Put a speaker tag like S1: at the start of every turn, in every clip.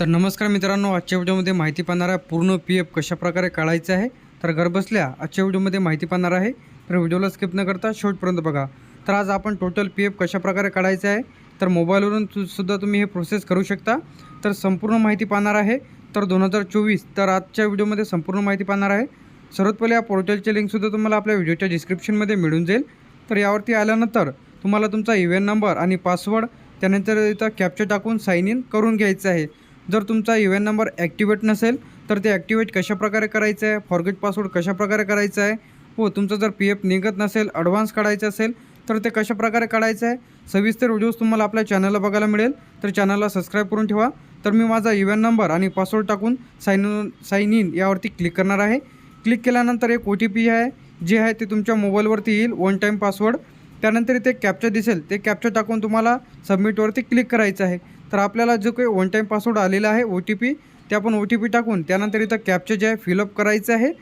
S1: तर नमस्कार मित्रांनो आजच्या व्हिडिओमध्ये माहिती पाहणार आहे पूर्ण पी एफ कशाप्रकारे काढायचं आहे. तर घरबसल्या आजच्या व्हिडिओमध्ये माहिती पाहणार आहे. तर व्हिडिओला स्किप न करता शेवटपर्यंत बघा. तर आज आपण टोटल पी एफ कशाप्रकारे काढायचं आहे तर मोबाईलवरून सुद्धा तुम्ही हे प्रोसेस करू शकता. तर संपूर्ण माहिती पाहणार आहे. तर दोन हजार चोवीस तर आजच्या व्हिडिओमध्ये संपूर्ण माहिती पाहणार आहे. सर्वात पहिले या पोर्टलचे लिंकसुद्धा तुम्हाला आपल्या व्हिडिओच्या डिस्क्रिप्शनमध्ये मिळून जाईल. तर यावरती आल्यानंतर तुम्हाला तुमचा इव्हेन नंबर आणि पासवर्ड त्यानंतर इथं कॅप्चर टाकून साईन इन करून घ्यायचं आहे. जर तुमचा यू एन नंबर ॲक्टिवेट नसेल तर ते ॲक्टिवेट कशाप्रकारे करायचं आहे? फॉरगेट पासवर्ड कशाप्रकारे करायचं आहे? हो तुमचं जर पी एफ निघत नसेल ॲडव्हान्स काढायचं असेल तर ते कशाप्रकारे काढायचं आहे? सविस्तर व्हिडिओज तुम्हाला आपल्या चॅनलला बघायला मिळेल. तर चॅनलला सबस्क्राईब करून ठेवा. तर मी माझा यू एन नंबर आणि पासवर्ड टाकून साईन साईन इन यावरती क्लिक करणार आहे. क्लिक केल्यानंतर एक ओ टी पी आहे जे आहे ते तुमच्या मोबाईलवरती येईल वन टाईम पासवर्ड त्यानंतर इथे कॅप्चर दिसेल. ते कॅप्चर टाकून तुम्हाला सबमिटवरती क्लिक करायचं आहे. तर आपल्याला जो काही वन टाईम पासवर्ड आलेला आहे ओ टी पी ते आपण ओ टी पी टाकून त्यानंतर इथं कॅप्चर जे आहे फिलअप करायचं आहे.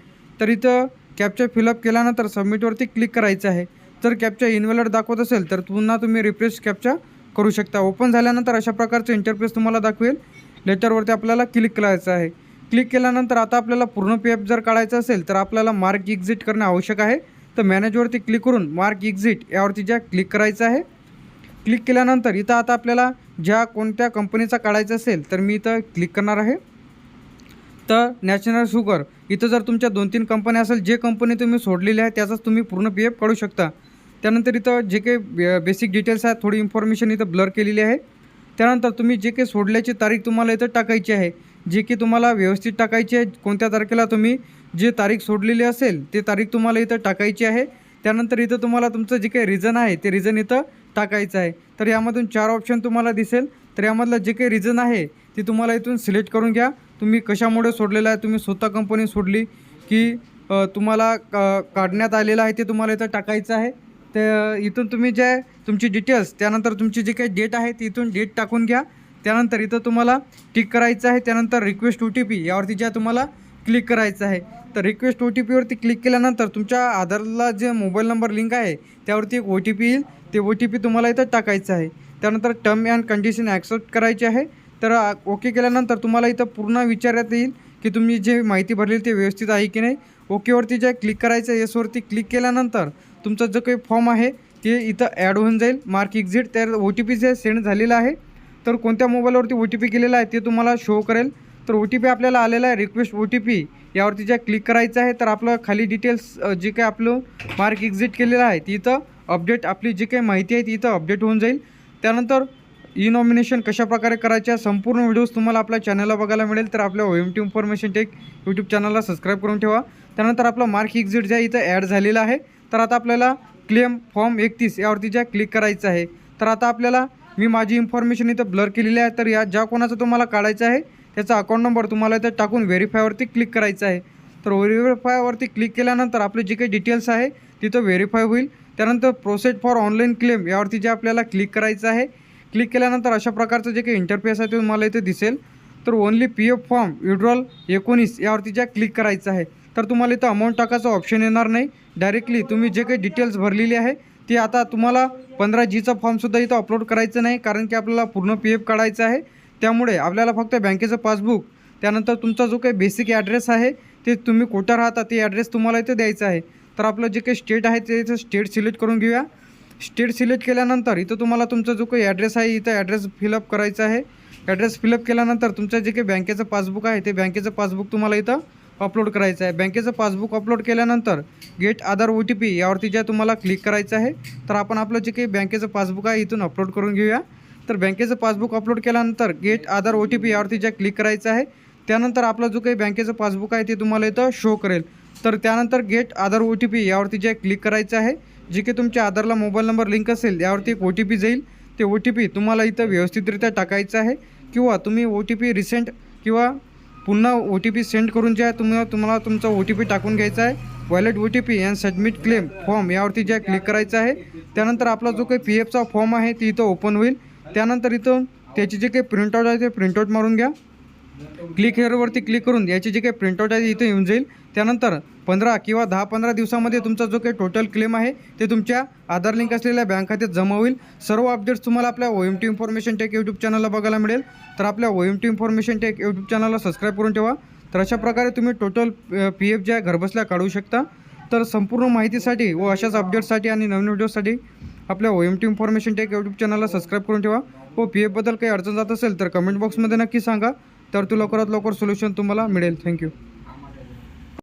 S1: तर इथं कॅप्चर फिलअप केल्यानंतर सबमिटवरती क्लिक करायचं आहे. जर कॅप्चर इनवेलर दाखवत असेल तर पुन्हा तुम्ही रिफ्रेश कॅप्चर करू शकता. ओपन झाल्यानंतर अशा प्रकारचं इंटरफेस तुम्हाला दाखवेल. लेटरवरती आपल्याला क्लिक करायचं आहे. क्लिक केल्यानंतर आता आपल्याला पूर्ण पी एफ जर काढायचं असेल तर आपल्याला मार्क एक्झिट करणं आवश्यक आहे. तर मॅनेजवरती क्लिक करून मार्क एक्झिट यावरती ज्या क्लिक करायचं आहे क्लिक केल्यानंतर इथं आता आपल्याला ज्या कोणत्या कंपनीचा काढायचा असेल तर मी इथं क्लिक करणार आहे. तर नॅशनल शुगर इथं जर तुमच्या दोन तीन कंपन्या असेल जे कंपनी तुम्ही सोडलेली आहे त्याचाच तुम्ही पूर्ण पी एफ काढू शकता. त्यानंतर इथं जे काही बेसिक डिटेल्स आहेत थोडी इन्फॉर्मेशन इथं ब्लर केलेली आहे. त्यानंतर तुम्ही जे काही सोडल्याची तारीख तुम्हाला इथं टाकायची आहे जे की तुम्हाला व्यवस्थित टाकायची आहे कोणत्या तारखेला तुम्ही जे तारीख सोडलेली असेल ते तारीख तुम्हाला इथं टाकायची आहे. त्यानंतर इथं तुम्हाला तुमचं जे काही रिझन आहे ते रिझन इथं टाकायचं आहे. तर यामधून चार ऑप्शन तुम्हाला दिसेल. तर यामधलं जे काही रिझन आहे ते तुम्हाला इथून सिलेक्ट करून घ्या. तुम्ही कशामुळे सोडलेलं आहे तुम्ही स्वतः कंपनी सोडली की तुम्हाला का काढण्यात आलेलं आहे ते तुम्हाला इथं टाकायचं आहे. तर इथून तुम्ही जे तुमची डिटेल्स त्यानंतर तुमची जी काही डेट आहे ती इथून डेट टाकून घ्या. त्यानंतर इथं तुम्हाला टिक करायचं आहे. त्यानंतर रिक्वेस्ट ओ टी पी यावरती ज्या तुम्हाला क्लिक करायचं आहे. तर रिक्वेस्ट ओ टी पीवरती क्लिक केल्यानंतर तुमच्या आधारला जे मोबाईल नंबर लिंक आहे त्यावरती एक ओ टी पी येईल. ते ओ टी पी तुम्हाला इथं टाकायचं आहे. त्यानंतर टर्म अँड कंडिशन ॲक्सेप्ट करायची आहे. तर ओके केल्यानंतर तुम्हाला इथं पूर्ण विचारण्यात येईल की तुम्ही जे माहिती भरलेली ते व्यवस्थित आहे की नाही. ओकेवरती जे क्लिक करायचं आहे येसवरती क्लिक केल्यानंतर तुमचा जो काही फॉर्म आहे ते इथं ॲड होऊन जाईल. मार्क एक्झिट त्या ओ टी पी जे सेंड झालेलं आहे. तर कोणत्या मोबाईलवरती ओ टी पी केलेला आहे ते तुम्हाला शो करेल. तर ओ टी पी आपल्याला आलेला आहे. रिक्वेस्ट ओ टी पी यावरती ज्या क्लिक करायचं आहे तर आपलं खाली डिटेल्स जे काही आपलं मार्क एक्झिट केलेलं आहे ती इथं अपडेट आपली जी काही माहिती आहे ती इथं अपडेट होऊन जाईल. त्यानंतर ई नॉमिनेशन कशाप्रकारे करायच्या संपूर्ण व्हिडिओज तुम्हाला आपल्या चॅनलला बघायला मिळेल. तर आपल्या O M T information tech YouTube चॅनलला सबस्क्राईब करून ठेवा. त्यानंतर आपलं मार्क एक्झिट जे आहे इथं ॲड झालेला आहे तर आता आपल्याला क्लेम फॉर्म एकतीस यावरती ज्या क्लिक करायचं आहे तर आता आपल्याला मी माझी इन्फॉर्मेशन इथं ब्लर केलेली आहे. तर या ज्या कोणाचं तुम्हाला काढायचं आहे त्याचा अकाउंट नंबर तुम्हाला इथं टाकून व्हेरीफायवरती क्लिक करायचं आहे. तर व्हेरीफायवरती क्लिक केल्यानंतर आपले जे काही डिटेल्स आहे तिथं व्हेरीफाय होईल. त्यानंतर प्रोसेस फॉर ऑनलाईन क्लेम यावरती जे आपल्याला क्लिक करायचं आहे क्लिक केल्यानंतर अशा प्रकारचं जे काही इंटरफेस आहे ते तुम्हाला इथे दिसेल. तर only P F form withdrawal एकोणीस यावरती ज्या क्लिक करायचं आहे तर तुम्हाला इथं अमाऊंट टाकायचं ऑप्शन येणार नाही. डायरेक्टली तुम्ही जे काही डिटेल्स भरलेली आहे ती आता तुम्हाला पंधरा जीचा फॉर्मसुद्धा इथं अपलोड करायचं नाही कारण की आपल्याला पूर्ण पी एफ काढायचं आहे. त्यामुळे आपल्याला फक्त बँकेचं पासबुक त्यानंतर तुमचा जो काही बेसिक ॲड्रेस आहे ते तुम्ही कुठं राहता ते ॲड्रेस तुम्हाला इथे द्यायचं आहे. तर आपलं जे काही स्टेट आहे ते इथं स्टेट सिलेक्ट करून घेऊया. स्टेट सिलेक्ट केल्यानंतर इथं तुम्हाला तुमचा जो काही ॲड्रेस आहे इथं ॲड्रेस फिलअप करायचा आहे. ॲड्रेस फिलअप केल्यानंतर तुमचं जे काही बँकेचं पासबुक आहे ते बँकेचं पासबुक तुम्हाला इथं अपलोड करायचं आहे. बँकेचं पासबुक अपलोड केल्यानंतर get Aadhaar O T P यावरती ज्या तुम्हाला क्लिक करायचं आहे तर आपण आपलं जे काही बँकेचं पासबुक आहे इथून अपलोड करून घेऊया. तर बँकेचं पासबुक अपलोड केल्यानंतर get Aadhaar O T P यावरती ज्या क्लिक करायचं आहे त्यानंतर आपलं जो काही बँकेचं पासबुक आहे ते तुम्हाला इथं शो करेल. तर त्यानंतर get Aadhaar O T P यावरती जे क्लिक करायचं आहे जे की तुमच्या आधारला मोबाईल नंबर लिंक असेल यावरती एक ओ टी पी जाईल. ते ओ टी पी तुम्हाला इथं व्यवस्थितरित्या टाकायचं आहे किंवा तुम्ही ओ टी पी रिसेंट किंवा पुन्हा ओ टी पी सेंड करून जे आहे तुम्हाला तुम्हाला तुमचा ओ टी पी टाकून घ्यायचा आहे. Wallet O T P and submit claim form यावरती जे क्लिक करायचं आहे. त्यानंतर आपला जो काही पी एफचा फॉर्म आहे ती इथं ओपन होईल. त्यानंतर इथं त्याची जे काही प्रिंटआउट आहे ते प्रिंटआउट मारून घ्या. क्लिक हेअरवरती क्लिक करून याची जी काही प्रिंटआउट आहे इथे येऊन जाईल. त्यानंतर पंधरा किंवा दहा पंधरा दिवसामध्ये तुमचा जो काही टोटल क्लेम आहे ते तुमच्या आधार लिंक असलेल्या बँक खात्यात जमा होईल. सर्व अपडेट्स तुम्हाला आपल्या O M T information tech YouTube चॅनलला बघायला मिळेल. तर आपल्या O M T information tech YouTube चॅनलला सबस्क्राईब करून ठेवा. तर अशा प्रकारे तुम्ही टोटल पी एफ जे आहे घरबसल्या काढू शकता. तर संपूर्ण माहितीसाठी व अशाच अपडेट्ससाठी आणि नवीन व्हिडिओसाठी आपल्या O M T information tech YouTube चॅनलला सबस्क्राईब करून ठेवा. व पी एफबद्दल काही अडचण जात असेल तर कमेंट बॉक्समध्ये नक्की सांगा. तर तू लवकरात लवकर सोल्युशन तुम्हाला मिळेल. थँक्यू